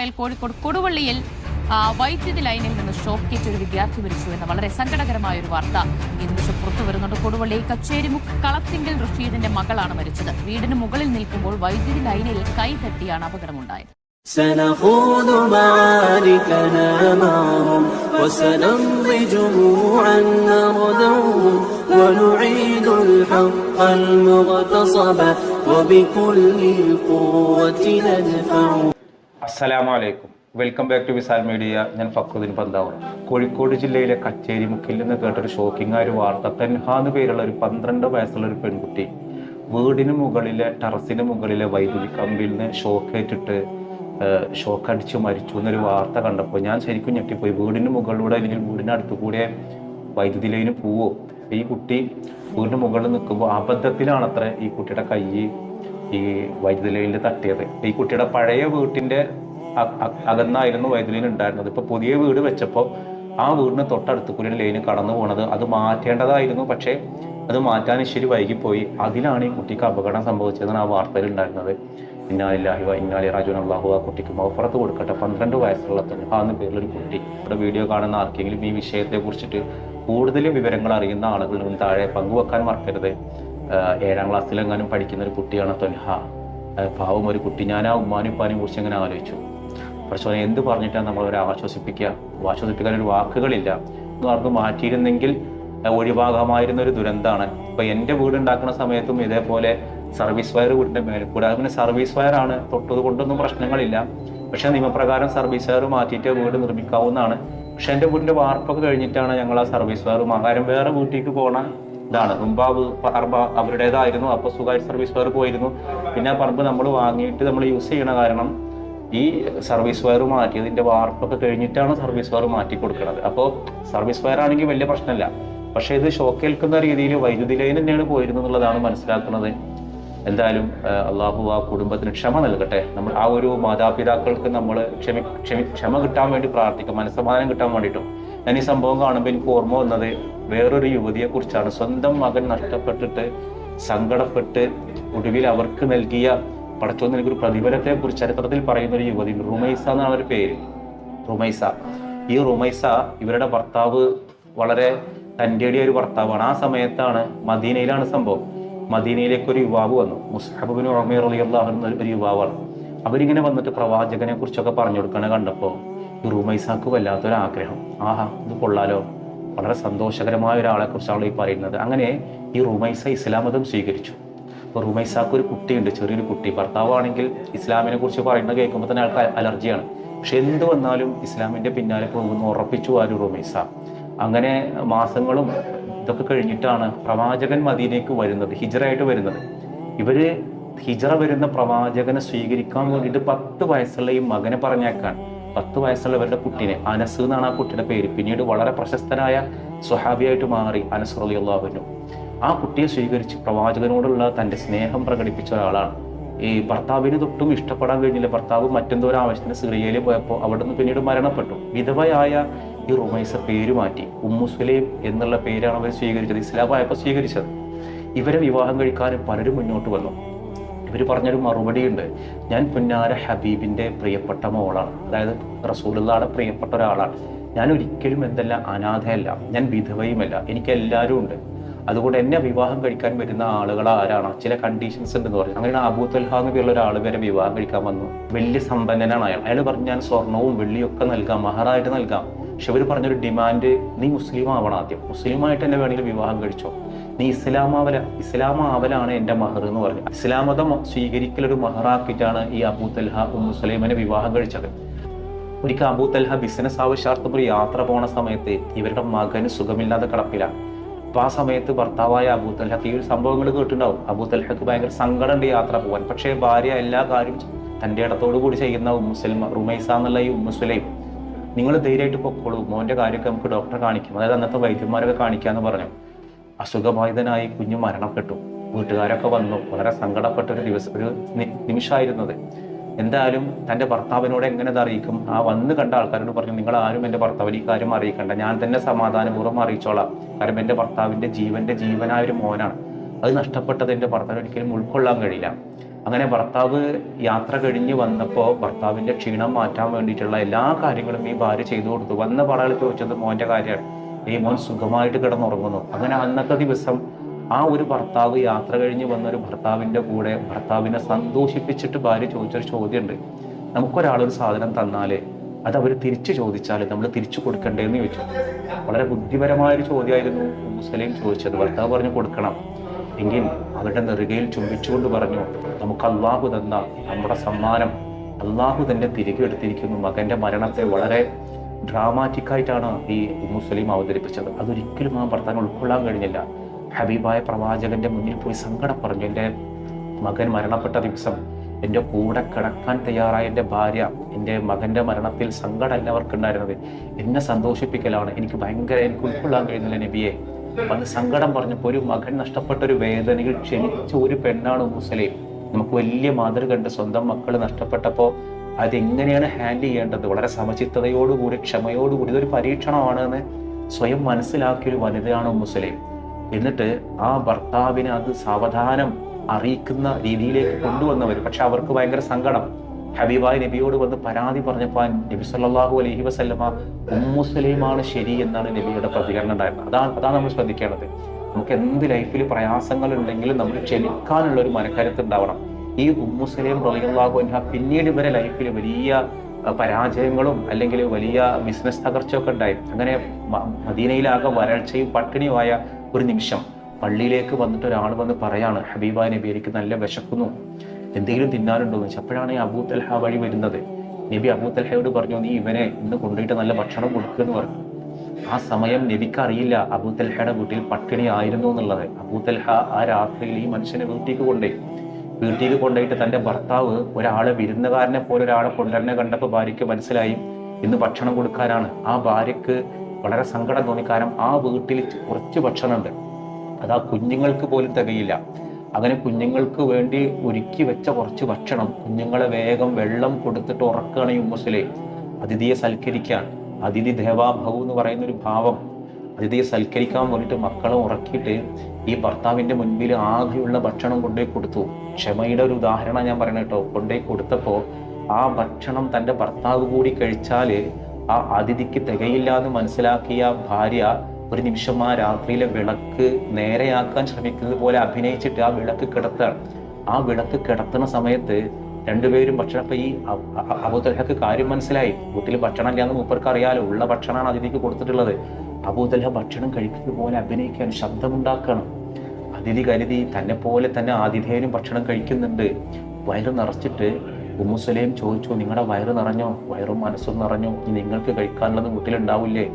പോയാൽ കോഴിക്കോട് കൊടുവള്ളിയിൽ ആ, വൈദ്യുതി ലൈനിൽ നിന്ന് ഷോക്കേറ്റ് ഒരു വിദ്യാർത്ഥി മരിച്ചു എന്ന വളരെ സങ്കടകരമായ ഒരു വാർത്ത ഈ നിമിഷം പുറത്തു വരുന്നുണ്ട് കൊടുവള്ളി കച്ചേരിമുക്ക് കളത്തിങ്കൽ റഷീദിന്റെ മകളാണ് മരിച്ചത് വീടിന് മുകളിൽ നിൽക്കുമ്പോൾ വൈദ്യുതി ലൈനിൽ കൈ തട്ടിയാണ് അപകടമുണ്ടായത് سنخوض معاركنا معهم وسنمضي جموعا نردوهم ونعيد الحق المغتصب وبكل القوة ندفعه അസ്സലാമു അലൈക്കും welcome back to Visal media ഞാൻ ഫക്രുദ്ദീൻ പന്താവൂർ. കോഴിക്കോട് ജില്ലയിലെ കച്ചേരി മുക്കിൽ നിന്ന് കേട്ടൊരു ഷോക്കിംഗ് ആയ ഒരു വാർത്ത. തെൻഹ പേരുള്ള ഒരു പന്ത്രണ്ട് വയസ്സുള്ള ഒരു പെൺകുട്ടി വീടിന് മുകളിലെ ടെറസിന് മുകളിലെ വൈദ്യുതി കമ്പിയിൽ നിന്ന് ഷോക്കേറ്റിട്ട് ഷോക്ക് അടിച്ച് മരിച്ചു എന്നൊരു വാർത്ത കണ്ടപ്പോൾ ഞാൻ ശരിക്കും ഞെട്ടിപ്പോയി. വീടിന് മുകളിലൂടെ അല്ലെങ്കിൽ വീടിന് അടുത്തു കൂടെ വൈദ്യുതി ലൈന് പോവോ? ഈ കുട്ടി വീടിന് മുകളിൽ നിൽക്കുമ്പോൾ അബദ്ധത്തിലാണത്രേ ഈ കുട്ടിയുടെ കൈ ഈ വൈദ്യുതി ലൈനിൽ തട്ടിയത്. ഈ കുട്ടിയുടെ പഴയ അ- അകന്നായിരുന്നു വൈദ്യുതി ഉണ്ടായിരുന്നത്. ഇപ്പൊ പുതിയ വീട് വെച്ചപ്പോൾ ആ വീടിന് തൊട്ടടുത്ത് കൂടി ലൈന് കടന്നു പോണത്. അത് മാറ്റേണ്ടതായിരുന്നു പക്ഷേ അത് മാറ്റാൻ ശരി വൈകിപ്പോയി. അതിലാണ് ഈ കുട്ടിക്ക് അപകടം സംഭവിച്ചതെന്നാണ് ആ വാർത്തയിൽ ഉണ്ടായിരുന്നത്. ഇന്നാലില്ലാഹി ഇന്നാലി റാജുൻ അള്ളാഹു ആ കുട്ടിക്ക് മൗഫറത്ത് കൊടുക്കട്ടെ. പന്ത്രണ്ട് വയസ്സുള്ള തൻഹ എന്ന പേരിലൊരു കുട്ടി. ഇവിടെ വീഡിയോ കാണുന്ന ആർക്കെങ്കിലും ഈ വിഷയത്തെ കുറിച്ചിട്ട് കൂടുതൽ വിവരങ്ങൾ അറിയുന്ന ആളുകൾ താഴെ പങ്കുവെക്കാൻ മറക്കരുത്. ഏഴാം ക്ലാസ്സിലെങ്ങാനും പഠിക്കുന്ന ഒരു കുട്ടിയാണ് ആഹ് പാവം ഒരു കുട്ടി. ഞാൻ ആ ഉമ്മാനും ഉപ്പാനും കുറിച്ച് എങ്ങനെ ആലോചിച്ചു. പക്ഷേ എന്ത് പറഞ്ഞിട്ടാണ് നമ്മൾ അവരെ ആശ്വസിപ്പിക്കുക? ആശ്വസിപ്പിക്കാൻ ഒരു വാക്കുകളില്ല. ആർക്ക് മാറ്റിയിരുന്നെങ്കിൽ ഒഴിവാകാമായിരുന്ന ഒരു ദുരന്തമാണ് ഇപ്പൊ എന്റെ വീട് ഉണ്ടാക്കുന്ന സമയത്തും ഇതേപോലെ സർവീസ് വയർ വീടിന്റെ മേലെ കൂടാതെ പിന്നെ സർവീസ് വയർ ആണ് തൊട്ടത് കൊണ്ടൊന്നും പ്രശ്നങ്ങളില്ല. പക്ഷെ നിയമപ്രകാരം സർവീസ് വയർ മാറ്റിയിട്ട് വീട് നിർമ്മിക്കാവുന്നതാണ്. പക്ഷെ എന്റെ വീടിന്റെ വാർപ്പൊക്കെ കഴിഞ്ഞിട്ടാണ് ഞങ്ങൾ ആ സർവീസ് വയർ കാര്യം വേറെ വീട്ടിലേക്ക് പോകണ ഇതാണ്. മുമ്പാവ് പറമ്പ് അവരുടേതായിരുന്നു. അപ്പൊ സ്വകാര്യ സർവീസ് വയർ പോയിരുന്നു. പിന്നെ ആ പറമ്പ് നമ്മൾ വാങ്ങിയിട്ട് നമ്മൾ യൂസ് ചെയ്യണ കാരണം ഈ സർവീസ് വയർ മാറ്റിയതിന്റെ വാർപ്പൊക്കെ കഴിഞ്ഞിട്ടാണ് സർവീസ് വയർ മാറ്റി കൊടുക്കുന്നത് അപ്പോൾ സർവീസ് വയർ ആണെങ്കിൽ വലിയ പ്രശ്നമില്ല. പക്ഷേ ഇത് ഷോക്കേൽക്കുന്ന രീതിയിൽ വൈദ്യുതി ലൈൻ തന്നെയാണ് പോയിരുന്നത് എന്നുള്ളതാണ് മനസ്സിലാക്കുന്നത്. എന്തായാലും അള്ളാഹു ആ കുടുംബത്തിന് ക്ഷമ നൽകട്ടെ. നമ്മൾ ആ ഒരു മാതാപിതാക്കൾക്ക് നമ്മൾ ക്ഷമി ക്ഷമി ക്ഷമ കിട്ടാൻ വേണ്ടി പ്രാർത്ഥിക്കും. മനസ്സമാധാനം കിട്ടാൻ വേണ്ടിയിട്ടും. ഞാൻ ഈ സംഭവം കാണുമ്പോൾ എനിക്ക് ഓർമ്മ വന്നത് വേറൊരു യുവതിയെ കുറിച്ചാണ്. സ്വന്തം മകൻ നഷ്ടപ്പെട്ടിട്ട് സങ്കടപ്പെട്ട് ഒടുവിൽ അവർക്ക് നൽകിയ പടച്ചോന്ന് എനിക്കൊരു പ്രതിഫലത്തെ കുറിച്ച് ചരിത്രത്തിൽ പറയുന്ന ഒരു യുവതി റുമൈസ എന്നാണ് ഒരു പേര്. റുമൈസ. ഈ റുമൈസ ഇവരുടെ ഭർത്താവ് വളരെ തന്റെടിയ ഒരു ഭർത്താവാണ്. ആ സമയത്താണ് മദീനയിലാണ് സംഭവം. മദീനയിലേക്ക് ഒരു യുവാവ് വന്നു. മുസ്ഹബിൻ അലി അലിയുള്ള ഒരു യുവാവാണ്. അവരിങ്ങനെ വന്നിട്ട് പ്രവാചകനെ കുറിച്ചൊക്കെ പറഞ്ഞു കൊടുക്കണ കണ്ടപ്പോൾ റുമൈസാക്ക് വല്ലാത്തൊരു ആഗ്രഹം. ആഹാ ഇത് കൊള്ളാലോ. വളരെ സന്തോഷകരമായ ഒരാളെ കുറിച്ചാണ് ഈ പറയുന്നത്. അങ്ങനെ ഈ റുമൈസ ഇസ്ലാമതം സ്വീകരിച്ചു. അപ്പോൾ റുമൈസാക്ക് ഒരു കുട്ടിയുണ്ട് ചെറിയൊരു കുട്ടി. ഭർത്താവാണെങ്കിൽ ഇസ്ലാമിനെ കുറിച്ച് പറയുന്നത് കേൾക്കുമ്പോൾ തന്നെ ആൾക്ക് അലർജിയാണ്. പക്ഷെ എന്ത് വന്നാലും ഇസ്ലാമിന്റെ പിന്നാലെ പോകുന്നു ഉറപ്പിച്ചു ആ ഒരു റുമൈസ അങ്ങനെ മാസങ്ങളും ഇതൊക്കെ കഴിഞ്ഞിട്ടാണ് പ്രവാചകൻ മദീനയ്ക്ക് വരുന്നത് ഹിജറായിട്ട് വരുന്നത്. ഇവർ ഹിജറ വരുന്ന പ്രവാചകനെ സ്വീകരിക്കാൻ വേണ്ടിയിട്ട് പത്ത് വയസ്സുള്ള ഈ മകനെ പറഞ്ഞേക്കാൻ. പത്ത് വയസ്സുള്ള ഇവരുടെ കുട്ടീനെ അനസ് എന്നാണ് ആ കുട്ടിയുടെ പേര്. പിന്നീട് വളരെ പ്രശസ്തനായ സ്വഹാബിയായിട്ട് മാറി അനസ് റളിയല്ലാഹുവിനു ആ കുട്ടിയെ സ്വീകരിച്ച് പ്രവാചകനോടുള്ള തന്റെ സ്നേഹം പ്രകടിപ്പിച്ച ഒരാളാണ്. ഈ ഭർത്താവിന് തൊട്ടും ഇഷ്ടപ്പെടാൻ കഴിഞ്ഞില്ല. ഭർത്താവ് മറ്റെന്തോ ആവശ്യത്തിന് സിറിയയിൽ പോയപ്പോൾ അവിടുന്ന് പിന്നീട് മരണപ്പെട്ടു. വിധവയായ ഈ റുമൈസ പേര് മാറ്റി. ഉമ്മുസുലൈം എന്നുള്ള പേരാണ് അവർ സ്വീകരിച്ചത്. ഇസ്ലാമായപ്പോൾ സ്വീകരിച്ചത്. ഇവരെ വിവാഹം കഴിക്കാൻ പലരും മുന്നോട്ട് വന്നു. ഇവർ പറഞ്ഞൊരു മറുപടിയുണ്ട്. ഞാൻ പുന്നാര ഹബീബിന്റെ പ്രിയപ്പെട്ട മോളാണ്. അതായത് റസൂലുള്ളയുടെ പ്രിയപ്പെട്ട ഒരാളാണ്. ഞാൻ ഒരിക്കലും എന്തല്ല അനാഥയല്ല. ഞാൻ വിധവയുമല്ല. എനിക്ക് എല്ലാവരും ഉണ്ട്. അതുകൊണ്ട് എന്നെ വിവാഹം കഴിക്കാൻ വരുന്ന ആളുകൾ ആരാണ്? ചില കണ്ടീഷൻസ് ഉണ്ടെന്ന് പറഞ്ഞു. അങ്ങനെ അബൂ തൽഹ എന്ന് പേരുള്ള ഒരാൾ വരെ വിവാഹം കഴിക്കാൻ വന്നു. വലിയ സമ്പന്നനാണ് അയാൾ. അയാൾ പറഞ്ഞു ഞാൻ സ്വർണവും വെള്ളിയൊക്കെ നൽകാം മഹറായിട്ട് നൽകാം. പക്ഷെ ഇവർ പറഞ്ഞൊരു ഡിമാൻഡ് നീ മുസ്ലിം ആവണം ആദ്യം. മുസ്ലിമായിട്ട് എന്നെ വേണമെങ്കിൽ വിവാഹം കഴിച്ചോ. നീ ഇസ്ലാമാവല ഇസ്ലാം ആവലാണ് എന്റെ മഹർ എന്ന് പറഞ്ഞു. ഇസ്ലാം മതം സ്വീകരിക്കൽ ഒരു മഹറാക്കിയിട്ടാണ് ഈ അബൂ തൽഹ മുസ്ലിമിനെ വിവാഹം കഴിച്ചത്. ഒരിക്കൽ അബൂ തൽഹ ബിസിനസ് ആവശ്യാർത്ഥം ഒരു യാത്ര പോണ സമയത്ത് ഇവരുടെ മകന് സുഖമില്ലാതെ കിടപ്പിലാണ് അപ്പൊ ആ സമയത്ത് ഭർത്താവായ അബൂത്തൽഹക്ക് ഈ ഒരു സംഭവങ്ങൾ കേട്ടിട്ടുണ്ടാവും. അബൂത്തൽഹക്ക് ഭയങ്കര സങ്കടമുണ്ട് യാത്ര പോകാൻ. പക്ഷേ ഭാര്യ എല്ലാ കാര്യം തന്റെ ഇടത്തോടു കൂടി ചെയ്യുന്ന ഉമ്മുസൽമ റുമൈസ എന്നുള്ള ഈ ഉമ്മുസുലൈം നിങ്ങൾ ധൈര്യമായിട്ട് പൊക്കോളൂ. മോന്റെ കാര്യമൊക്കെ നമുക്ക് ഡോക്ടറെ കാണിക്കും. അതായത് അന്നത്തെ വൈദ്യന്മാരൊക്കെ കാണിക്കാന്ന് പറഞ്ഞു. അസുഖബാധിതനായി കുഞ്ഞു മരണപ്പെട്ടു. വീട്ടുകാരൊക്കെ വന്നു. വളരെ സങ്കടപ്പെട്ട ഒരു ദിവസം ഒരു നിമിഷമായിരുന്നത്. എന്തായാലും തന്റെ ഭർത്താവിനോട് എങ്ങനെ അത് അറിയിക്കും? ആ വന്ന് കണ്ട ആൾക്കാരോട് പറഞ്ഞു നിങ്ങൾ ആരും എന്റെ ഭർത്താവിന് ഈ കാര്യം അറിയിക്കണ്ട. ഞാൻ തന്നെ സമാധാനപൂർവം അറിയിച്ചോളാം. കാരണം എന്റെ ഭർത്താവിന്റെ ജീവന്റെ ജീവനായ ഒരു മോനാണ്. അത് നഷ്ടപ്പെട്ടത് എന്റെ ഭർത്താവിന് ഒരിക്കലും ഉൾക്കൊള്ളാൻ കഴിയില്ല. അങ്ങനെ ഭർത്താവ് യാത്ര കഴിഞ്ഞ് വന്നപ്പോൾ ഭർത്താവിന്റെ ക്ഷീണം മാറ്റാൻ വേണ്ടിയിട്ടുള്ള എല്ലാ കാര്യങ്ങളും ഈ ഭാര്യ ചെയ്തു കൊടുത്തു. വന്ന പാടാൾ ചോദിച്ചത് മോന്റെ കാര്യമാണ്. ഈ മോൻ സുഖമായിട്ട് കിടന്നുറങ്ങുന്നു. അങ്ങനെ അന്നത്തെ ദിവസം ആ ഒരു ഭർത്താവ് യാത്ര കഴിഞ്ഞ് വന്ന ഒരു ഭർത്താവിന്റെ കൂടെ ഭർത്താവിനെ സന്തോഷിപ്പിച്ചിട്ട് ഭാര്യ ചോദിച്ചൊരു ചോദ്യമുണ്ട്. നമുക്കൊരാളൊരു സാധനം തന്നാലേ അത് അവർ തിരിച്ചു ചോദിച്ചാൽ നമ്മൾ തിരിച്ചു കൊടുക്കണ്ടേന്ന് ചോദിച്ചു. വളരെ ബുദ്ധിപരമായ ഒരു ചോദ്യമായിരുന്നു മുസ്ലിം ചോദിച്ചത്. ഭർത്താവ് പറഞ്ഞു കൊടുക്കണം. എങ്കിൽ അവരുടെ നെറുകയിൽ ചുംബിച്ചുകൊണ്ട് പറഞ്ഞു നമുക്ക് അള്ളാഹു തന്ന നമ്മുടെ സമ്മാനം അള്ളാഹു തന്നെ തിരികെ എടുത്തിരിക്കുന്നു. മകന്റെ മരണത്തെ വളരെ ഡ്രാമാറ്റിക്കായിട്ടാണ് ഈ മുസ്ലിം അവതരിപ്പിച്ചത്. അതൊരിക്കലും ആ ഭർത്താവിന് ഉൾക്കൊള്ളാൻ കഴിഞ്ഞില്ല. ഹബീബായ പ്രവാചകന്റെ മുന്നിൽ പോയി സങ്കടം പറഞ്ഞു. എന്റെ മകൻ മരണപ്പെട്ട ദിവസം എന്റെ കൂടെ കിടക്കാൻ തയ്യാറായ എന്റെ ഭാര്യ എന്റെ മകന്റെ മരണത്തിൽ സങ്കടമല്ല അവർക്കുണ്ടായിരുന്നത് എന്നെ സന്തോഷിപ്പിക്കലാണ്. എനിക്ക് ഭയങ്കര എനിക്ക് ഉൾക്കൊള്ളാൻ കഴിയുന്നില്ല നബിയെ. അത് സങ്കടം പറഞ്ഞപ്പോൾ ഒരു മകൻ നഷ്ടപ്പെട്ട ഒരു വേദനയിൽ ക്ഷണിച്ച ഒരു പെണ്ണാണ് മുസലേം. നമുക്ക് വലിയ മാതൃക ഉണ്ട് സ്വന്തം മക്കൾ നഷ്ടപ്പെട്ടപ്പോൾ അതെങ്ങനെയാണ് ഹാൻഡിൽ ചെയ്യേണ്ടത്? വളരെ സമചിത്തതയോടുകൂടി ക്ഷമയോടുകൂടി ഇതൊരു പരീക്ഷണമാണ് എന്ന് സ്വയം മനസ്സിലാക്കിയ ഒരു വനിതയാണ് മുസ്ലിം. എന്നിട്ട് ആ ഭർത്താവിനെ അത് സാവധാനം അറിയിക്കുന്ന രീതിയിലേക്ക് കൊണ്ടുവന്നവർ പക്ഷെ അവർക്ക് ഭയങ്കര സങ്കടം. ഹബീബായ് നബിയോട് വന്ന് പരാതി പറഞ്ഞപ്പോൾ നബി സല്ലല്ലാഹു അലൈഹി വസല്ലമ ഉമ്മുസ്ലീമാണ് ശരി എന്നാണ് നബിയുടെ പ്രതികരണം ഉണ്ടായിരുന്നത്. അതാണ് അതാണ് നമ്മൾ ശ്രദ്ധിക്കേണ്ടത്. നമുക്ക് എന്ത് ലൈഫിൽ പ്രയാസങ്ങൾ ഉണ്ടെങ്കിലും നമ്മൾ ക്ഷമിക്കാനുള്ള ഒരു മനക്കരുത്ത് ഉണ്ടാവണം. ഈ ഉമ്മുസ്ലീം റലിയുള്ളാഹു അൻഹ പിന്നീട് ഇവരെ ലൈഫിൽ വലിയ പരാജയങ്ങളും അല്ലെങ്കിൽ വലിയ ബിസിനസ് തകർച്ചയൊക്കെ ഉണ്ടായി. അങ്ങനെ മദീനയിലാകെ വരൾച്ചയും പട്ടിണിയുമായ ഒരു നിമിഷം പള്ളിയിലേക്ക് വന്നിട്ട് ഒരാൾ വന്ന് പറയാണ് ഹബീബ നബി എനിക്ക് നല്ല വിശക്കുന്നു. എന്തെങ്കിലും തിന്നാനുണ്ടോ? എന്ന് വെച്ചാൽ അപ്പോഴാണ് ഈ അബൂ തൽഹ വഴി വരുന്നത്. നബി അബൂ തൽഹയോട് പറഞ്ഞു നീ ഇവനെ ഇന്ന് കൊണ്ടുപോയിട്ട് നല്ല ഭക്ഷണം കൊടുക്കുക എന്ന് പറഞ്ഞു. ആ സമയം നബിക്ക് അറിയില്ല അബൂ തൽഹയുടെ വീട്ടിൽ പട്ടിണി ആയിരുന്നു എന്നുള്ളത്. അബൂ തൽഹ ആ രാത്രിയിൽ ഈ മനുഷ്യനെ വീട്ടിലേക്ക് കൊണ്ടുപോയി. വീട്ടിലേക്ക് കൊണ്ടുപോയിട്ട് തന്റെ ഭർത്താവ് ഒരാളെ വിരുന്നുകാരനെ പോലെ ഒരാളെ കൊണ്ടുവരനെ കണ്ടപ്പോൾ ഭാര്യയ്ക്ക് മനസ്സിലായി ഇന്ന് ഭക്ഷണം കൊടുക്കാനാണ്. ആ ഭാര്യയ്ക്ക് വളരെ സങ്കടം തോന്നി. കാരണം ആ വീട്ടിൽ കുറച്ച് ഭക്ഷണമുണ്ട്. അത് ആ കുഞ്ഞുങ്ങൾക്ക് പോലും തികയില്ല. അങ്ങനെ കുഞ്ഞുങ്ങൾക്ക് വേണ്ടി ഒരുക്കി വെച്ച കുറച്ച് ഭക്ഷണം കുഞ്ഞുങ്ങളെ വേഗം വെള്ളം കൊടുത്തിട്ട് ഉറക്കുകയാണ് ഈ മുസ്ലിം അതിഥിയെ സൽക്കരിക്കാൻ. അതിഥി ദേവാഭവ എന്ന് പറയുന്ന ഒരു ഭാവം. അതിഥിയെ സൽക്കരിക്കാൻ വേണ്ടിയിട്ട് മക്കളെ ഉറക്കിയിട്ട് ഈ ഭർത്താവിന്റെ മുൻപിൽ ആകെയുള്ള ഭക്ഷണം കൊണ്ടുപോയി കൊടുത്തു. ക്ഷമയുടെ ഒരു ഉദാഹരണം ഞാൻ പറയണ കേട്ടോ. കൊണ്ടുപോയി കൊടുത്തപ്പോൾ ആ ഭക്ഷണം തന്റെ ഭർത്താവ് കൂടി കഴിച്ചാൽ ആ അതിഥിക്ക് തികയില്ല എന്ന് മനസ്സിലാക്കിയ ഭാര്യ ഒരു നിമിഷം ആ രാത്രിയിലെ വിളക്ക് നേരെയാക്കാൻ ശ്രമിക്കുന്നത് പോലെ അഭിനയിച്ചിട്ട് ആ വിളക്ക് കിടത്താണ് ആ വിളക്ക് കിടത്തുന്ന സമയത്ത് രണ്ടുപേരും ഭക്ഷണം ഇപ്പൊ ഈ അബൂതലഹക്ക് കാര്യം മനസ്സിലായി. വീട്ടിൽ ഭക്ഷണം ഇല്ലാന്ന് മൂപ്പർക്ക് അറിയാലോ ഉള്ള ഭക്ഷണമാണ് അതിഥിക്ക് കൊടുത്തിട്ടുള്ളത്. അബൂദൽഹ ഭക്ഷണം കഴിക്കുന്നത് പോലെ അഭിനയിക്കാൻ ശബ്ദമുണ്ടാക്കണം. അതിഥി കരുതി തന്നെ പോലെ തന്നെ ആതിഥേയനും ഭക്ഷണം കഴിക്കുന്നുണ്ട്. വയറ് നിറച്ചിട്ട് ഉമ്മുസലേം ചോദിച്ചു നിങ്ങളുടെ വയറ് നിറഞ്ഞോ? വയറും മനസ്സും നിറഞ്ഞോ? ഇനി നിങ്ങൾക്ക് കഴിക്കാനുള്ളത് വീട്ടിലുണ്ടാവില്ലേ?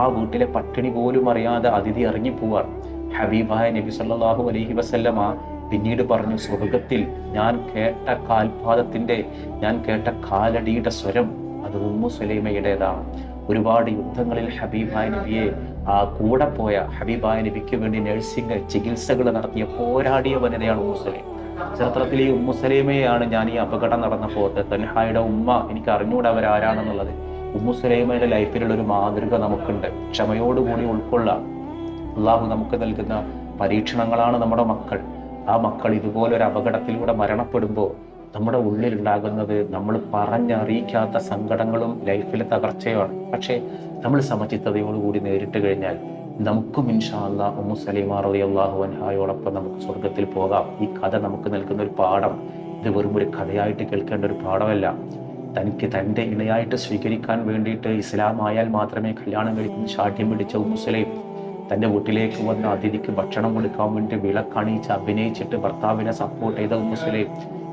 ആ വീട്ടിലെ പട്ടിണി പോലും അറിയാതെ അതിഥി ഇറങ്ങിപ്പോവാർ. ഹബീബായ നബി സല്ലാഹു അലൈഹി വസല്ലമ പിന്നീട് പറഞ്ഞു സ്വർഗത്തിൽ ഞാൻ കേട്ട കാൽപാദത്തിന്റെ ഞാൻ കേട്ട കാലടിയുടെ സ്വരം അത് ഉമ്മു സുലൈമയുടേതാണ് ഒരുപാട് യുദ്ധങ്ങളിൽ ഹബീബായ നബിയെ ആ കൂടെ പോയ ഹബീബായ നബിക്ക് വേണ്ടി നഴ്സിംഗ് ചികിത്സകൾ നടത്തിയ പോരാടിയ വനിതയാണ് ഉമ്മു സുലൈം ചരിത്രത്തിൽ ഈ ഉമ്മു ഞാൻ ഈ അപകടം നടന്നപ്പോൾ തൻഹായുടെ ഉമ്മ എനിക്ക് അറിഞ്ഞുകൂടെ അവരാരാണെന്നുള്ളത്. ഉമ്മു സലൈമയുടെ ലൈഫിലുള്ള ഒരു മാതൃക നമുക്കുണ്ട്. ക്ഷമയോടുകൂടി ഉൾക്കൊള്ള. അള്ളാഹു നമുക്ക് നൽകുന്ന പരീക്ഷണങ്ങളാണ് നമ്മുടെ മക്കൾ. ആ മക്കൾ ഇതുപോലെ ഒരു അപകടത്തിലൂടെ മരണപ്പെടുമ്പോൾ നമ്മുടെ ഉള്ളിലുണ്ടാകുന്നത് നമ്മൾ പറഞ്ഞറിയിക്കാത്ത സങ്കടങ്ങളും ലൈഫിലെ തകർച്ചയുമാണ്. പക്ഷേ നമ്മൾ സമചിത്തതയോടുകൂടി നേരിട്ട് കഴിഞ്ഞാൽ നമുക്കും ഇൻഷാല്ല ഉമ്മു സലീമ അള്ളാഹു അൻഹായോടൊപ്പം നമുക്ക് സ്വർഗത്തിൽ പോകാം. ഈ കഥ നമുക്ക് നൽകുന്ന ഒരു പാഠം ഇത് വെറും ഒരു കഥയായിട്ട് കേൾക്കേണ്ട ഒരു പാഠമല്ല. തനിക്ക് തന്റെ ഇണയായിട്ട് സ്വീകരിക്കാൻ വേണ്ടിയിട്ട് ഇസ്ലാം ആയാൽ മാത്രമേ കല്യാണം കഴിക്കുന്ന ശാഠ്യം പിടിച്ച സലീം തന്റെ വീട്ടിലേക്ക് വന്ന അതിഥിക്ക് ഭക്ഷണം കൊടുക്കാൻ വേണ്ടി വിളക്കണിയിച്ച് അഭിനയിച്ചിട്ട് ഭർത്താവിനെ സപ്പോർട്ട് ചെയ്ത മുസ്ലിം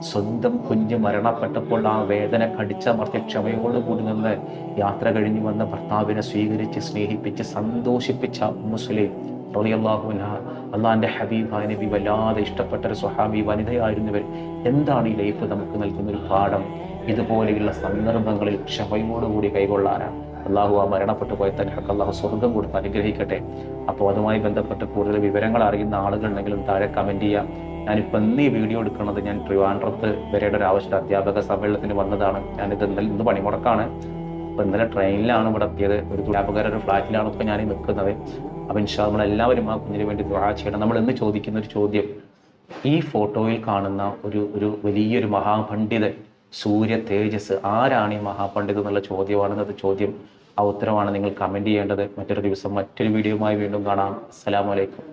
സ്വന്തം കുഞ്ഞ് മരണപ്പെട്ടപ്പോൾ ആ വേദന കടിച്ചമർത്തി ക്ഷമയോടുകൂടി നിന്ന് യാത്ര കഴിഞ്ഞു വന്ന ഭർത്താവിനെ സ്വീകരിച്ച് സ്നേഹിപ്പിച്ച് സന്തോഷിപ്പിച്ച മുസ്ലിം റളിയല്ലാഹുഅൻഹ അള്ളാന്റെ ഹബീബ് നബി വല്ലാതെ ഇഷ്ടപ്പെട്ട ഒരു സ്വഹാബി വനിതയായിരുന്നവർ എന്താണ് ഈ ലൈഫ് നമുക്ക് നൽകുന്ന ഒരു പാഠം? ഇതുപോലെയുള്ള സന്ദർഭങ്ങളിൽ ക്ഷമയോടുകൂടി കൈകൊള്ളാനാണ്. അള്ളാഹു ആ മരണപ്പെട്ടു പോയ തന്നെ അള്ളാഹു സ്വർഗം കൊടുത്ത് അനുഗ്രഹിക്കട്ടെ. അപ്പോൾ അതുമായി ബന്ധപ്പെട്ട് കൂടുതൽ വിവരങ്ങൾ അറിയുന്ന ആളുകൾ ഉണ്ടെങ്കിലും താഴെ കമന്റ് ചെയ്യാം. ഞാനിപ്പോൾ ഇന്ന് ഈ വീഡിയോ എടുക്കുന്നത് ഞാൻ ട്രിവാൻഡ്രത്ത് വരെയുടെ ഒരു ആവശ്യം അധ്യാപക സമ്മേളനത്തിന് വന്നതാണ്. ഞാനിത് ഇന്നലെ ഇന്ന് പണിമുടക്കാണ്. അപ്പോൾ ഇന്നലെ ട്രെയിനിലാണ് ഇവിടെ എത്തിയത്. ഒരു അധ്യാപകരുടെ ഒരു ഫ്ലാറ്റിലാണ് ഇപ്പോൾ ഞാൻ നിൽക്കുന്നത്. അപ്പോൾ ഇൻഷാ നമ്മൾ എല്ലാവരും ആ കുഞ്ഞിന് വേണ്ടി ദുആ ചെയ്യണം. നമ്മൾ ഇന്ന് ചോദിക്കുന്ന ഒരു ചോദ്യം. ഈ ഫോട്ടോയിൽ കാണുന്ന ഒരു ഒരു വലിയൊരു മഹാപണ്ഡിതൻ സൂര്യ തേജസ് ആരാണ് ഈ മഹാപണ്ഡിതൻ എന്നുള്ള ചോദ്യമാണ് ചോദ്യമാണെന്നത് ചോദ്യം ആ ഉത്തരവാണ് നിങ്ങൾ കമന്റ് ചെയ്യേണ്ടത്. മറ്റൊരു ദിവസം മറ്റൊരു വീഡിയോയുമായി വീണ്ടും കാണാം. അസ്സലാമലൈക്കും